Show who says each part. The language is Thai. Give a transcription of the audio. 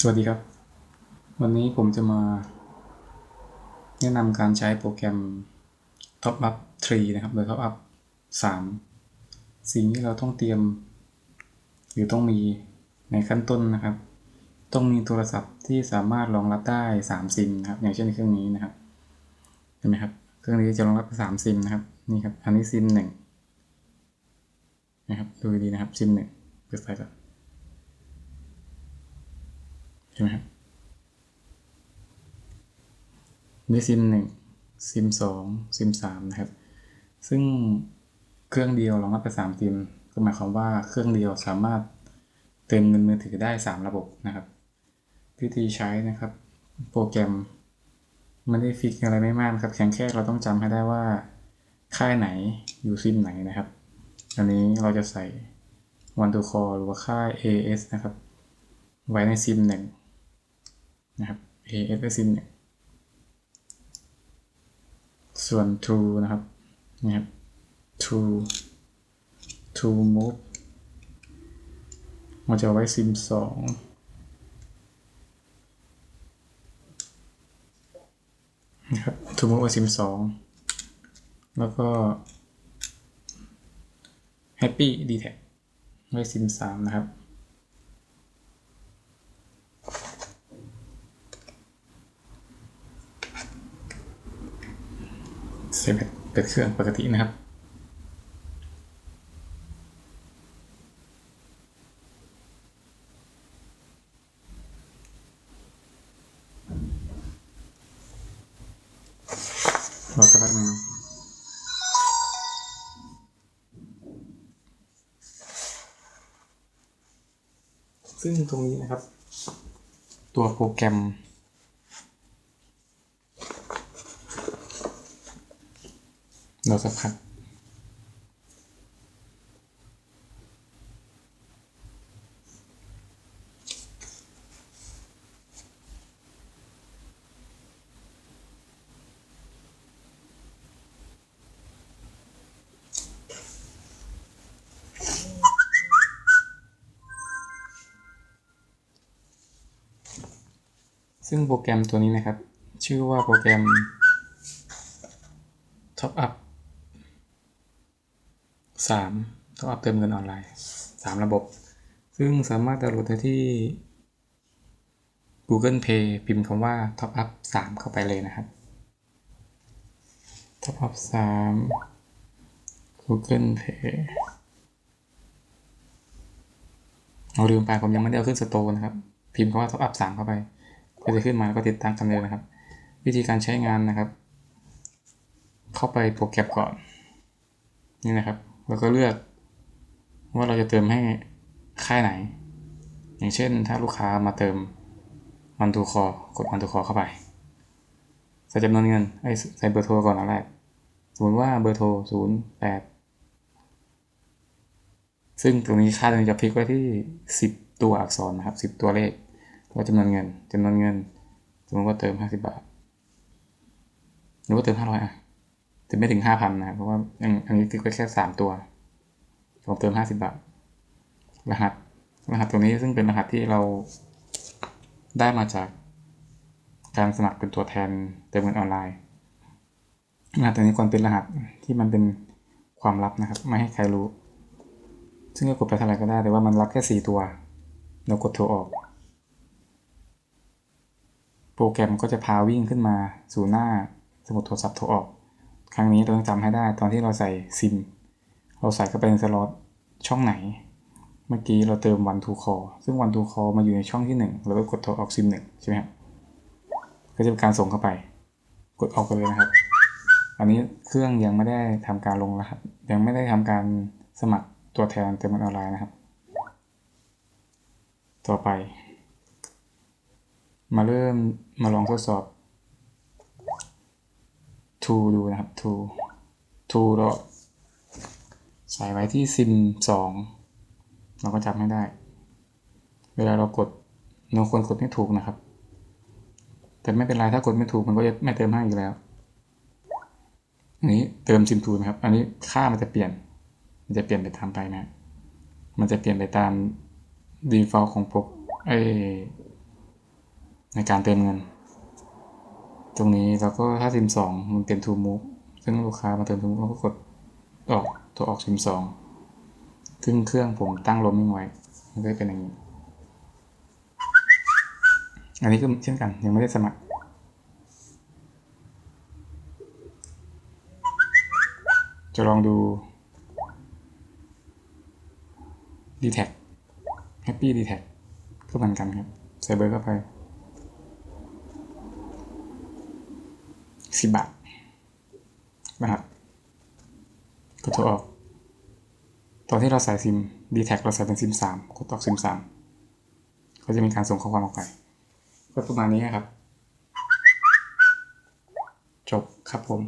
Speaker 1: สวัสดีครับ วันนี้ผมจะมาแนะนำการใช้โปรแกรม Top Up 3 นะครับโดย Top Up 3 สิ่งที่เราต้องเตรียม หรือต้องมีในขั้นต้นนะครับ ต้องมีโทรศัพท์ที่สามารถรองรับได้ 3 ซิมนะครับ อย่างเช่นเครื่องนี้นะครับ เห็นไหมครับ เครื่องนี้จะรองรับ 3 ซิมนะครับ นี่ครับ อันนี้ซิมหนึ่งนะครับ ดูดีนะครับ ซิมหนึ่งเปิดไฟก่อน ใช่ไหมครับมีซิมหนึ่งซิมสองซิมสามนะครับ ซึ่งเครื่องเดียวรองรับไปสามซิมก็หมายความว่าเครื่องเดียวสามารถเติมเงินมือถือได้สามระบบนะครับ วิธีใช้นะครับ โปรแกรมไม่ได้ฟิกอะไรไม่มากครับเพียงแค่เราต้องจำให้ได้ว่าค่ายไหนอยู่ซิมไหนนะครับ อันนี้เราจะใส่ one to call หรือว่าค่าย AS นะครับ ไว้ในซิมหนึ่ง นะครับ AS ในซิมหนึ่งส่วน True นะครับนะครับ True True Move เราจะไว้ซิมสองนะครับ True Move ไว้ซิมสองแล้วก็ Happy d t a c ไว้ซิมสามนะครับ เซฟเปิดเครื่องปกตินะครับ รอสักพักหนึงซึ่งตรงนี้นะครับ ตัวโปรแกรม ราสักพักซึ่งโปรแกรมตัวนี้นะครับ ชื่อว่าโปรแกรม Top Up สาม Top Up เติมเงินออนไลน์สามระบบ ซึ่งสามารถดาวน์โหลดได้ที่ Google Play พิมพ์คำว่า Top Up สามเข้าไปเลยนะครับ Top Up สาม Google Play เราลืมไปผมยังไม่ได้เอาขึ้นสโตร์นะครับ พิมพ์คำว่า Top Up สามเข้าไปก็จะขึ้นมาแล้วก็ติดตั้งกันเลยนะครับ วิธีการใช้งานนะครับ เข้าไปโปรแกรมก่อน นี่นะครับ แล้วก็เลือก ว่าเราจะเติมให้ค่ายไหน อย่างเช่นถ้าลูกค้ามาเติมวันทูคอกดวันทูคอเข้าไปใส่จำนวนเงินไอ้ใส่เบอร์โทรก่อนอันแรกสมมติว่าเบอร์โทรศูนย์แปดซึ่งตรงนี้ค่าตรงนี้จะพลิกไว้ที่สิบตัวอักษรนะครับสิบตัวเลขแล้วจำนวนเงินจำนวนเงิน สมมติว่าเติมห้าสิบบาท หรือว่าเติมห้าร้อยอะ จะไม่ถึงห้าพันนะครับเพราะว่าอันอันนี้ติดไว้แค่สามตัวผมเติมห้าสิบบาท รหัส รหัสตรงนี้ซึ่งเป็นรหัสที่เราได้มาจากการสมัครเป็นตัวแทนเติมเงินออนไลน์รหัสตัวนี้ควรเป็นรหัสที่มันเป็นความลับนะครับ ไม่ให้ใครรู้ ซึ่งก็กดไปเท่าไหร่ก็ได้ แต่ว่ามันรับแค่สี่ตัว เรากดโทรออก โปรแกรมก็จะพาวิ่งขึ้นมาสู่หน้าสมุดโทรศัพท์โทรออก ครั้งนี้เราต้องจำให้ได้ตอนที่เราใส่ซิม เราใส่เข้าไปในสล็อตช่องไหน เมื่อกี้เราเติม one to call ซึ่ง one to call มาอยู่ในช่องที่ 1 เราก็กดโทรออกซิมหนึ่งใช่ไหมครับก็จะเป็นการส่งเข้าไป กดออกไปเลยนะครับ อันนี้เครื่องยังไม่ได้ทำการลงรหัสยังไม่ได้ทำการสมัครตัวแทนเติมเงินออนไลน์นะครับ ต่อไป มาเริ่มมาลองทดสอบ to ดูนะครับ to to เราใส่ไว้ที่ซิมสองเราก็จำให้ได้ เวลาเรากดเราควรกดให้ถูกนะครับ แต่ไม่เป็นไรถ้ากดไม่ถูกมันก็จะไม่เติมให้อีกแล้ว อันนี้เติมซิมทูนะครับ อันนี้ค่ามันจะเปลี่ยน มันจะเปลี่ยนไปตามไปนะ มันจะเปลี่ยนไปตาม default ของโปรไอในการเติมเงิน ตรงนี้เราก็ถ้าซิมสองมันเป็นทูมูฟซึ่งลูกค้ามาเติมทูมูฟเราก็กดออกตัวออกซิมสองซึ่งเครื่องผมตั้งลมมิ่งไว้มันก็เป็นอย่างนี้ อันนี้ก็เช่นกันยังไม่ได้สมัครจะลองดู d t แท็ Happy d t แท็ก็เหมือนกันครับ ใส่เบอร์เข้าไป สิบบาทนะครับกดโทรออกตอนที่เราใส่ซิม d t แท็เราใส่เป็นซิมสามกดออกซิมสามก็จะมีการส่งข้อความออกไปก็ประมาณนี้ครับ จบครับผม